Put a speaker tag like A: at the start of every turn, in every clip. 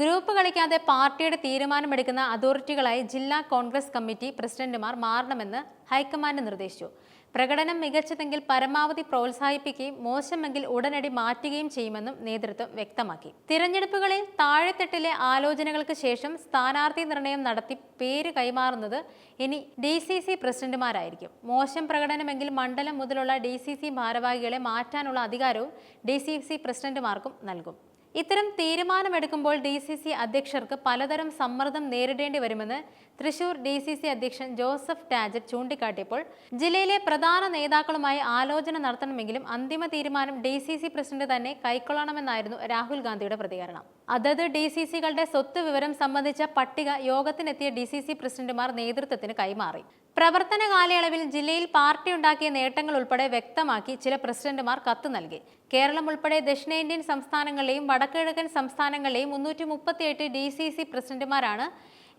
A: Group കളിക്കാതെ പാർട്ടിയുടെ തീരുമാനമെടുക്കുന്ന അതോറിറ്റികളായി ജില്ലാ Congress committee പ്രസിഡന്റുമാർ മാറണമെന്ന് ഹൈക്കമാൻഡ് നിർദ്ദേശിച്ചു. പ്രകടനം മികച്ചതെങ്കിൽ പരമാവധി പ്രോത്സാഹിപ്പിക്കുകയും മോശമെങ്കിൽ ഉടനടി മാറ്റുകയും ചെയ്യുമെന്നും നേതൃത്വം വ്യക്തമാക്കി. തിരഞ്ഞെടുപ്പുകളിൽ താഴെത്തട്ടിലെ ആലോചനകൾക്ക് ശേഷം സ്ഥാനാർത്ഥി നിർണയം നടത്തി പേര് കൈമാറുന്നത് ഇനി ഡി സി സി പ്രസിഡന്റുമാരായിരിക്കും. മോശം പ്രകടനമെങ്കിൽ മണ്ഡലം മുതലുള്ള ഡി സി സി ഭാരവാഹികളെ മാറ്റാനുള്ള അധികാരവും ഡി സി സി പ്രസിഡന്റുമാർക്കും നൽകും. ഇത്തരം തീരുമാനമെടുക്കുമ്പോൾ ഡി സി സി അധ്യക്ഷർക്ക് പലതരം സമ്മർദ്ദം നേരിടേണ്ടി വരുമെന്ന് തൃശൂർ ഡി സി സി അധ്യക്ഷൻ ജോസഫ് ടാജറ്റ് ചൂണ്ടിക്കാട്ടിയപ്പോൾ ജില്ലയിലെ പ്രധാന നേതാക്കളുമായി ആലോചന നടത്തണമെങ്കിലും അന്തിമ തീരുമാനം ഡി സി സി പ്രസിഡന്റ് തന്നെ കൈക്കൊള്ളണമെന്നായിരുന്നു രാഹുൽ ഗാന്ധിയുടെ പ്രതികരണം. അതത് ഡി സി സികളുടെ സ്വത്ത് വിവരം സംബന്ധിച്ച പട്ടിക യോഗത്തിനെത്തിയ ഡി സി സി പ്രസിഡന്റുമാർ നേതൃത്വത്തിന് കൈമാറി. പ്രവർത്തന കാലയളവിൽ ജില്ലയിൽ പാർട്ടി ഉണ്ടാക്കിയ നേട്ടങ്ങൾ ഉൾപ്പെടെ വ്യക്തമാക്കി ചില പ്രസിഡന്റുമാർ കത്ത് നൽകി. കേരളം ഉൾപ്പെടെ ദക്ഷിണേന്ത്യൻ സംസ്ഥാനങ്ങളിലെയും വടക്കുകിഴക്കൻ സംസ്ഥാനങ്ങളിലെയും മുന്നൂറ്റി മുപ്പത്തിയെട്ട് ഡി സി സി പ്രസിഡന്റുമാരാണ്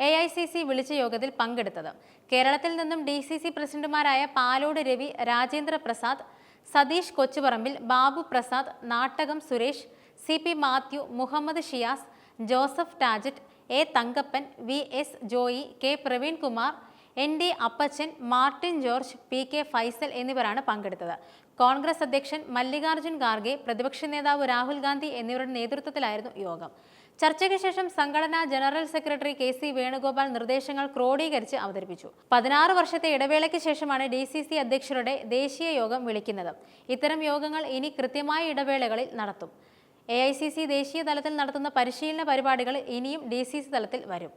A: എ ഐ സി സി വിളിച്ച യോഗത്തിൽ പങ്കെടുത്തത്. കേരളത്തിൽ നിന്നും ഡി സി സി പ്രസിഡന്റുമാരായ Palode Ravi Rajendra Prasad Satheesh Kochuparambil Babu Prasad Nattakam Suresh C P Mathew Muhammad Shiyas Joseph Tajet A Thankappan V S Joy K Praveen Kumar N D Appachan Martin George P K Faisal എന്നിവരാണ് പങ്കെടുത്തത്. കോൺഗ്രസ് അധ്യക്ഷൻ മല്ലികാർജുൻ ഖാർഗെ പ്രതിപക്ഷ നേതാവ് രാഹുൽ ഗാന്ധി എന്നിവരുടെ നേതൃത്വത്തിലായിരുന്നു യോഗം. ചർച്ചയ്ക്ക് ശേഷം സംഘടനാ general secretary K C Venugopal നിർദ്ദേശങ്ങൾ ക്രോഡീകരിച്ച് അവതരിപ്പിച്ചു. പതിനാറ് വർഷത്തെ ഇടവേളയ്ക്ക് ശേഷമാണ് ഡി സി സി അധ്യക്ഷരുടെ ദേശീയ യോഗം വിളിക്കുന്നത്. ഇത്തരം യോഗങ്ങൾ ഇനി കൃത്യമായ ഇടവേളകളിൽ നടത്തും. എ ഐ സി സി ദേശീയ തലത്തിൽ നടത്തുന്ന പരിശീലന പരിപാടികൾ ഇനിയും ഡി സി സി തലത്തിൽ വരും.